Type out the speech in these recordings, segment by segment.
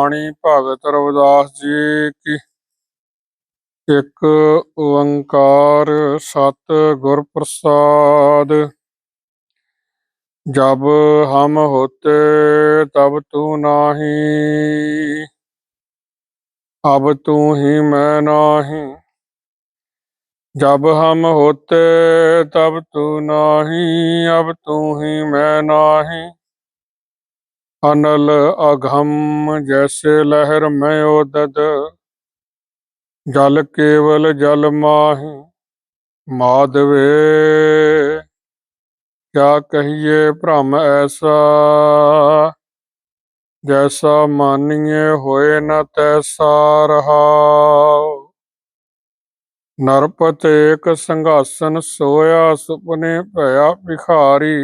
ਬਾਣੀ ਭਗਤ ਰਵਿਦਾਸ ਜੀ ਕੀ ਇੱਕ ਓੰਕਾਰ ਸਤ ਗੁਰ ਪ੍ਰਸਾਦ। ਜਬ ਹਮ ਹੋਤੇ ਤਬ ਤੂੰ ਨਾਹੀ, ਅਬ ਤੂੰ ਹੀ ਮੈਂ ਨਾਹੀ। ਜਬ ਹਮ ਹੋਤੇ ਤਬ ਤੂੰ ਨਾਹੀ, ਅਬ ਤੂੰ ਹੀ ਮੈਂ ਨਾਹੀ। अनल अघम जैसे लहर में ओदद जल केवल जल माही माधवे क्या कहिए भ्रम ऐसा जैसा मानिए होए न तैसा रहा ਨਰਪਤ ਏਕ ਸੰਘਾਸਨ ਸੋਇਆ ਸੁਪਨੇ ਭਇਆ ਭਿਖਾਰੀ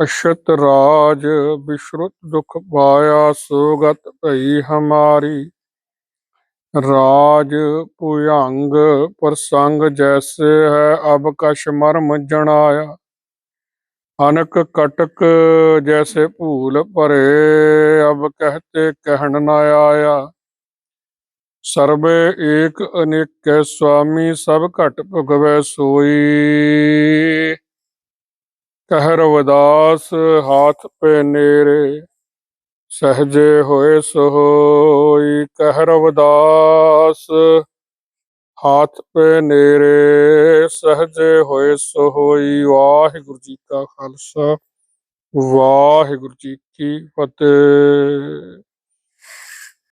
ਅਸ਼ਤ ਰਾਜ ਵਿਸ਼ਰੁਤ ਦੁਖ ਪਾਇਆ ਸੋਗਤ ਭਈ ਹਮਾਰੀ। ਰਾਜ ਭੁਯੰਗ ਪ੍ਰਸੰਗ ਜੈਸੇ ਹੈ ਅਬ ਕਛ ਮਰਮ ਜਣਾਇਆ। ਅਨਕ ਕਟਕ ਜੈਸੇ ਭੂਲ ਭਰੇ ਅਬ ਕਹਤੇ ਕਹਿਣ ਨ ਆਇਆ। ਸਰਬੇ ਏਕ ਅਨੇਕੈ ਸੁਆਮੀ ਸਭ ਘਟ ਭੁਗਵੈ ਸੋਈ। ਕਹਿ ਰਵਿਦਾਸ ਹਾਥ ਪੇ ਨੇਰੇ ਸਹਜੇ ਹੋਏ ਸੋਈ। ਕਹਿ ਰਵਿਦਾਸ ਹਾਥ ਪੇ ਨੇਰੇ ਸਹਜੇ ਹੋਏ ਸੋਈ। ਵਾਹਿਗੁਰੂ ਜੀ ਕਾ ਖਾਲਸਾ, ਵਾਹਿਗੁਰੂ ਜੀ ਕੀ ਫਤਿਹ।